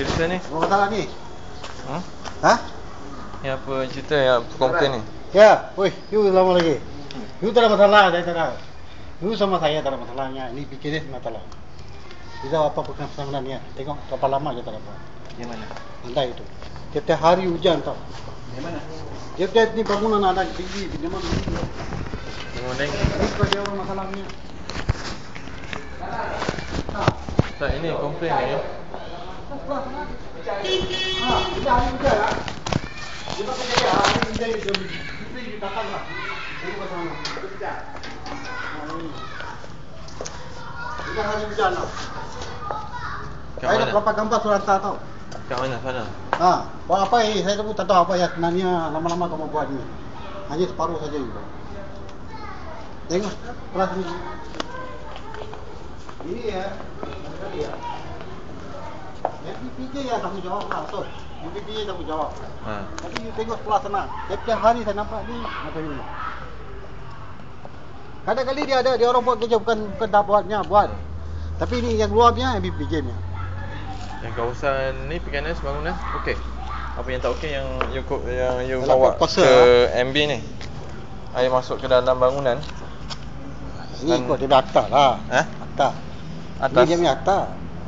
cerita ni? Apa masalah ni? Hmm? Ha? Ni apa cerita yang komplain ni? Ya, woi, you lama lagi. You tak ada masalah, saya tak ada. You sama saya tak ada masalahnya. Ini fikir dia masalah. Bisa apa bukan sebenarnya. Tengok berapa lama je tak dapat. Yang mana? Andai itu. Tiap hari hujan tau. Yang mana? Tiap-tiap ni bangunan ada tinggi, pinjaman tinggi. Tengok ni. Ini dia orang masalahnya. Ha. Tak ini komplain ni. Saya dah mana? berapa gambar surat hantar tau. Kat mana sana? Ha, buat apa ini? Saya pun tak tahu apa yang sebenarnya lama-lama kamu buat ni. Hanya separuh saja ini. Tengok kelas ni. Ini ya. Tadi ya. Yang PPJ yang tanggung jawab lah, betul. Yang PPJ tanggung jawab. Ha. Tapi you tengok sebelah sana. Setiap hari saya nampak ni macam ini. Kadang-kadang dia ada dia orang buat kerja bukan bukan tak buatnya buat. Tapi ini yang luar punya yang PPJ punya. Yang kawasan ni PKNS bangunan okey. Apa yang tak okey yang you yang you Dalam bawa kuasa, ke. MB ni? Air masuk ke dalam bangunan. Ini ikut dia akta lah. Ha? Akta. Atas. Ini dia punya akta.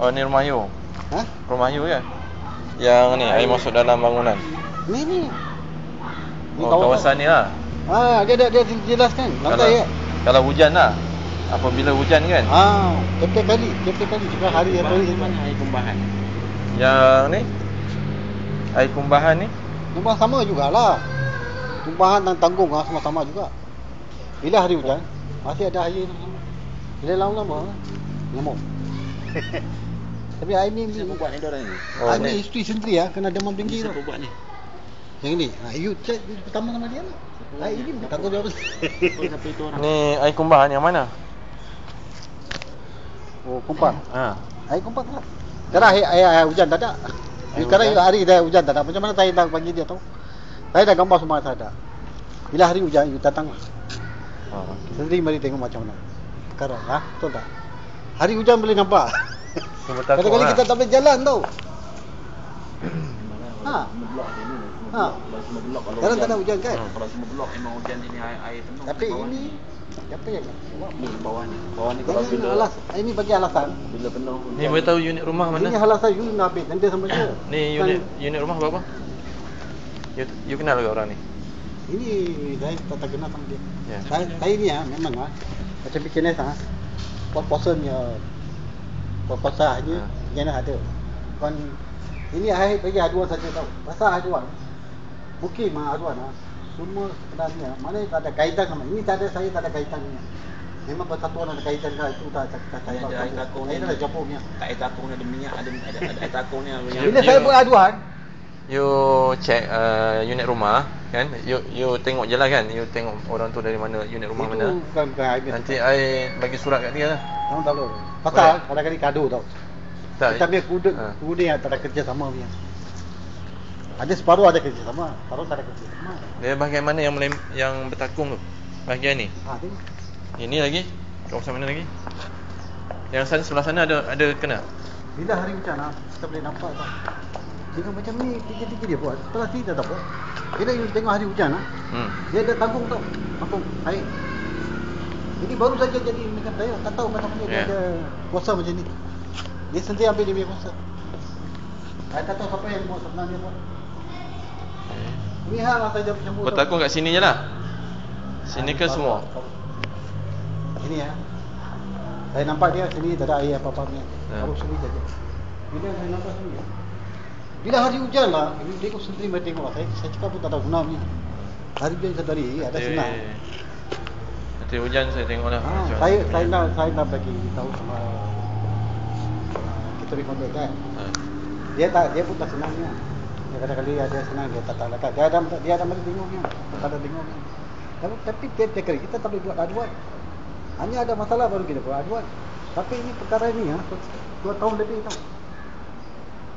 Oh ni rumah you. Ha? Rumah you kan? Yang ni air masuk dalam bangunan. Ini ni. Ini Oh kawasan ni lah. Ah, dia dia dia jelaskan. Kalau, ya. kalau hujan lah. Apabila hujan kan? Ah, tiap kali, tiap kali juga hari Kumbahan hari di mana air kumbahan? Yang ni air kumbahan ni Tumpah sama jugalah. Tumpahan dan tanggung ah sama-sama juga. Bila hari hujan, masih ada air tu. Bila lama-lama nyamuk. Tapi air ni Siapa buat ni dia orang ni? Oh, air ni. ni isteri sendiri ah kena demam tinggi tu. Siapa buat ni? Yang ini. Ha, you cek pertama sama dia lah. Ini. Siapa siapa itu orang? Ni air kumbahan yang mana? oh, kumpan. Ha. Air kumpan tak. Sekarang air, air, air hujan tak ada. Air Sekarang hujan? hari dah hujan tak ada. Macam mana saya dah bagi dia tahu? Saya dah gambar semua saya ada. Bila hari hujan, you datang lah. Ha. okey. Sendiri mari tengok macam mana. Perkara, ha? Betul tak? Hari hujan boleh nampak. Kadang-kadang lah. kita tak boleh jalan tau. Ha. Ni. Ha. blok. Kalau semua blok kalau Sekarang tak ada hujan kan? Hmm. Kalau semua blok memang hujan ini air air penuh. Tapi ini, ni. siapa yang ni bawah ni. Bawah ni kalau Ini bila alas, ini bagi alasan. bila penuh hujan. Ni boleh tahu unit rumah mana? Ini alasan you nak ambil tender sama dia. Ni unit unit rumah berapa? You, you kenal ke orang ni? Ini saya tak, tak kenal sama dia. Ya. Saya, saya ni ah memang ah macam PKNS ah. Pos-posan punya pos-posan aja Ha. PKNS ada. Kan ini saya bagi aduan saja tau. Pasal aduan. Mungkin mah aduan ah. Semua sebenarnya mana tak ada kaitan sama ini tak ada saya tak ada kaitannya. Memang persatuan ada kaitan ke itu tak tak tak Ni ada air takung ni. Saya tak ada jawabnya. Tak air takung ni ada minyak, ada ada ada air takung ni yang You- Bila saya you- buat aduan, You check uh, unit rumah kan? You you tengok je lah kan? You tengok orang tu dari mana, unit rumah itu mana. bukan bukan. Nanti I bagi surat kat dia lah. Tak tahu. Boleh. Pasal kadang-kadang kado tau. Tak. Kita ambil kuda, Ha. kuda yang tak ada kerja sama punya. Ada separuh ada kerja sama, separuh tak ada kerja sama. Dia bahagian mana yang melem, yang bertakung tu? Bahagian ni. Ha, tengok. Ini lagi? Kawasan mana lagi? Yang sana sebelah sana ada ada kena. Bila hari hujan ah, kita boleh nampak tau. Tengok macam ni, tiga-tiga dia buat. Setelah sini tak buat. Bila you tengok hari hujan ah, Hmm. dia ada tanggung tau. Tanggung air. Ini baru saja jadi macam saya tak tahu macam mana dia Ya. ada kuasa macam ni. Dia sendiri ambil dia punya kuasa. Saya tak tahu siapa yang buat sebenarnya buat. Ini hal lah saya. Bertakung kat sini je lah. Sini ke semua? Ini ya. Saya nampak dia sini tak ada air apa-apa punya. Ya. Baru sini saja. Bila saya nampak sini ya. Bila hari hujan lah, ini tengok sendiri mari tengok lah. Saya, saya cakap pun tak ada guna ni. Hari hujan saya tadi ada Nanti- senang. Nanti hujan saya tengok lah. Ha, saya saya nak saya nak bagi tahu sama uh, kita kontak kan. Ha. Dia tak dia pun tak senangnya. Dia kadang-kadang ada senang dia tak tak lekat. Dia ada dia ada mari tengoknya. Tak ada tengoknya. Tapi tapi tiap-tiap kali kita tak boleh buat aduan. Hanya ada masalah baru kita buat aduan. Tapi ini perkara ini ya, dua tahun lebih tau.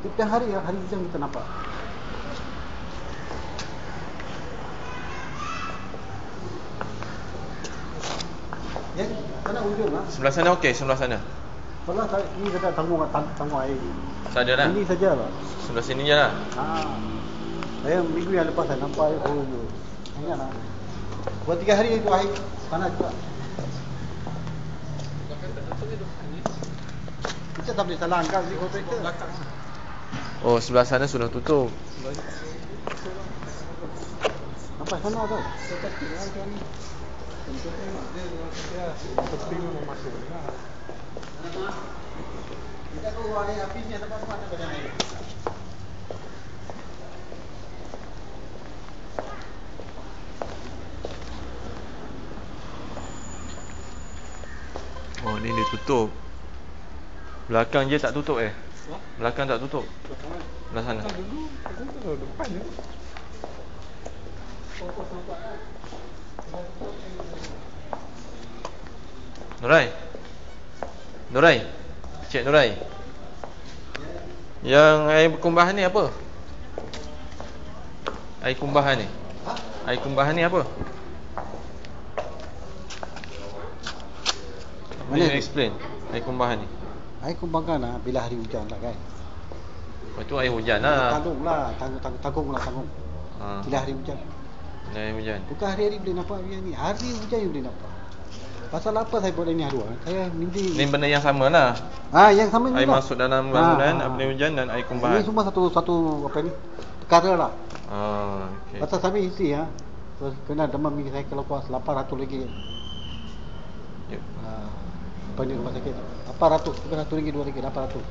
Tiap hari ya, hari hujan kita nampak. Ya, sana ujung ah. Sebelah sana okey, sebelah sana. Kalau saya ini saja tanggung tang- tanggung air. Saja lah. Ini sajalah. Sebelah sini je lah. Ha. Saya minggu yang lepas saya nampak air oh. Ingat lah. Buat tiga hari itu air panas juga. Kita tak boleh salah angkat di operator. Oh, sebelah sana sudah tutup. Sampai sana tu. Kita apinya. Oh, ni dia tutup. Belakang je tak tutup eh? Belakang tak tutup. Belah sana. Nurai. Nurai. Cik Nurai. Yang air kumbahan ni apa? Air kumbahan ni. Air kumbahan ni apa? Boleh explain air kumbahan ni. Air kumbangkan lah bila hari hujan lah kan. Oh, itu air hujan lah. Tanggung lah, tanggung, tanggung, tanggung lah tanggung. Ha. Bila hari hujan. Air hujan. Bukan hari-hari boleh nampak yang ni. Hari hujan yang boleh nampak. Pasal apa saya buat ini hari hujan? Saya mimpi. Ni benda yang sama lah. Ah, yang sama ni Air lah. masuk dalam Ah, bangunan, ah, air hujan dan air Ini kumbahan. semua satu satu apa ni? Perkara lah. Ah, okey. Pasal saya isi ya. Terus kena demam saya kalau puas 800 lagi. Yep. Ah, apa ni rumah sakit? 800 bukan 1 ringgit 2 ringgit 800. Hmm.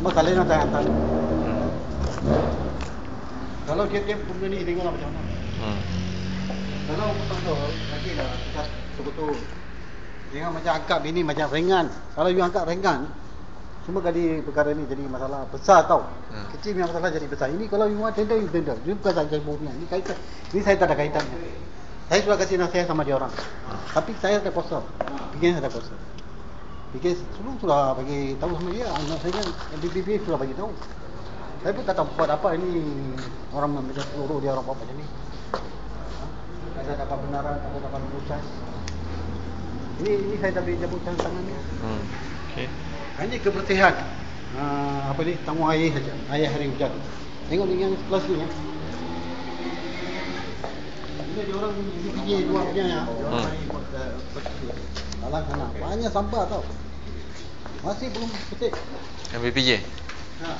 Cuma salinan saya hantar. Hmm. Kalau dia tiap bunga ni tengoklah macam mana. Hmm. Kalau betul lagi lah kita betul. Jangan macam angkat bini macam ringan. Kalau you angkat ringan, semua kali perkara ni jadi masalah besar tau. Hmm. Kecil punya masalah jadi besar. Ini kalau you want tender, you tender. Ini bukan cari punya. Ini kaitan. Ini saya tak ada kaitannya. Saya sudah kasih nasihat sama dia orang. Tapi saya ada kuasa. Bikin saya ada kuasa. Bikin sebelum sudah bagi tahu sama dia. Anak saya kan DPP sudah bagi tahu. Saya pun tak tahu buat apa ini orang macam seluruh dia orang buat macam ni. Ada dapat benaran, ada dapat memucas. Ini ini saya dah beri jabatan tangannya. Hmm. Okey. Hanya kebersihan. Uh, apa ni? Tanggung air saja. Air hari hujan. Tengok ni yang sebelah sini ya. Dia orang punya ya. Orang Hmm. Dalam sana. Banyak sampah tau. Masih belum bersih. MBPJ. Ha.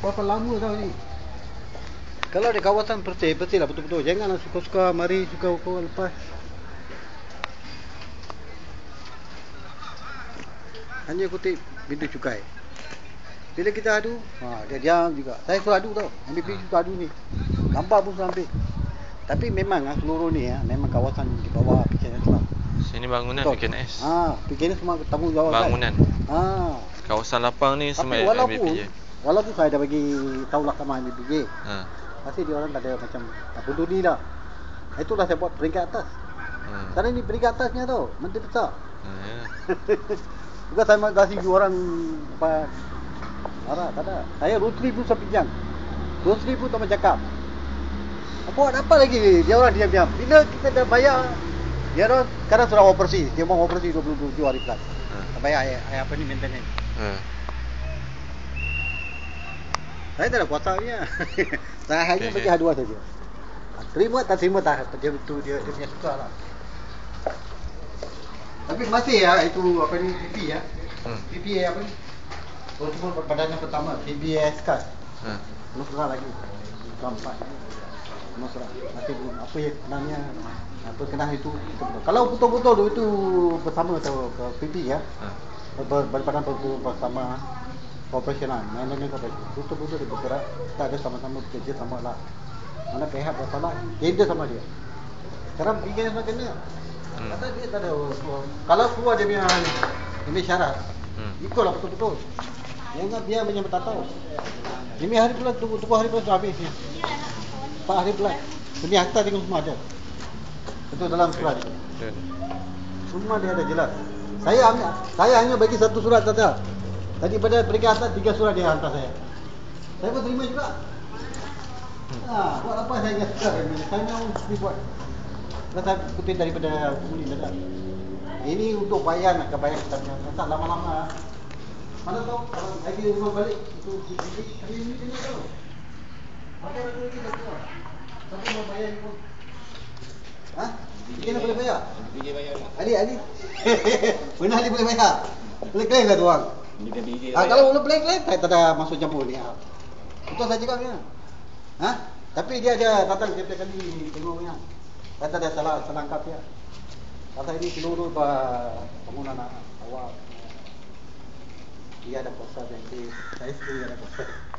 Berapa lama tau ni? Kalau di kawasan bersih, bersih lah betul-betul. Janganlah suka-suka mari suka-suka lepas. Hanya kutip pintu cukai. Bila kita adu, ha, dia diam juga. Saya suruh adu tau. Ambil pintu suruh adu ni. Gambar pun suruh ambil. Tapi memang ah, seluruh ni ah, memang kawasan di bawah PKNS lah. Sini bangunan Betul. PKNS. Ha, PKNS semua tanggungjawab Bangunan. kan. Ha. Kawasan lapang ni semua walaupun MBPJ. walaupun saya dah bagi tahu lah sama MBPJ. Ha. Pasti dia orang tak ada macam tak peduli lah. Itulah saya buat peringkat atas. Hmm. Sekarang ni peringkat atasnya tau, menteri besar. Ha, ya. Bukan saya kasih you orang apa Marah, tak ada. Saya Rosli pun sepinjam. Rosli pun tak cakap. Buat apa lagi dia orang diam-diam. Bila kita dah bayar, dia orang sekarang sudah operasi. Dia mau operasi 27 hari plus. Tak bayar ayah, ayah apa ni maintenance. Ha. Saya tak ada kuasa punya. saya hanya bagi haduan saja. Terima tak terima tak dia itu dia dia punya suka lah. Tapi masih ya itu apa ni PP ya. Hmm. PP apa ni? Protokol badan yang pertama PBS kan. Ha. Belum serah lagi. Keempat. Belum serah. Masih belum apa yang kenanya apa kenal itu. Kalau betul-betul tu itu bersama atau ke PP ya. Ha. Ber, berbadan ber, bersama operasional, maintenance operation. Betul-betul dia bergerak. Kita ada sama-sama bekerja sama lah. Mana pihak bersalah, kerja sama dia. Sekarang bikin sama kena. Hmm. Kata dia tak ada. Kalau keluar dia punya dia punya syarat, Hmm. ikutlah betul-betul. Jangan biar macam tak tahu. Lima hari bulan, tunggu, tunggu hari bulan sudah habisnya. Empat hari bulan. Ini akta tengok semua ada. Itu dalam surat. Semua dia ada jelas. Saya ambil, saya hanya bagi satu surat saja. Tadi pada peringkat tiga surat dia hantar saya. Saya pun terima juga. Hmm. Ha, buat apa saya ingat sekarang ni? Saya memang mesti Rasa kutip daripada pemuli dadah. Ini untuk bayar nak bayar kita punya. Rasa lama-lama. Mana tahu kalau lagi rumah balik itu gigi hari ini kena tahu. Pakai lagi dah keluar. Tapi mau bayar pun. Ha? Kita boleh bayar? Biji bayar lah. Ali, Ali. Benar Ali boleh bayar. Boleh claim lah tu orang. Biji biji Ah, kalau boleh claim, saya tak ada masuk campur ni. Ha. Betul saya cakap ni. Ha? Tapi dia ada datang setiap kali tengok ni. Kata dia salah angkat dia. Kata ini seluruh bah, bangunan awak. Dia ada kuasa dan saya sendiri ada kuasa.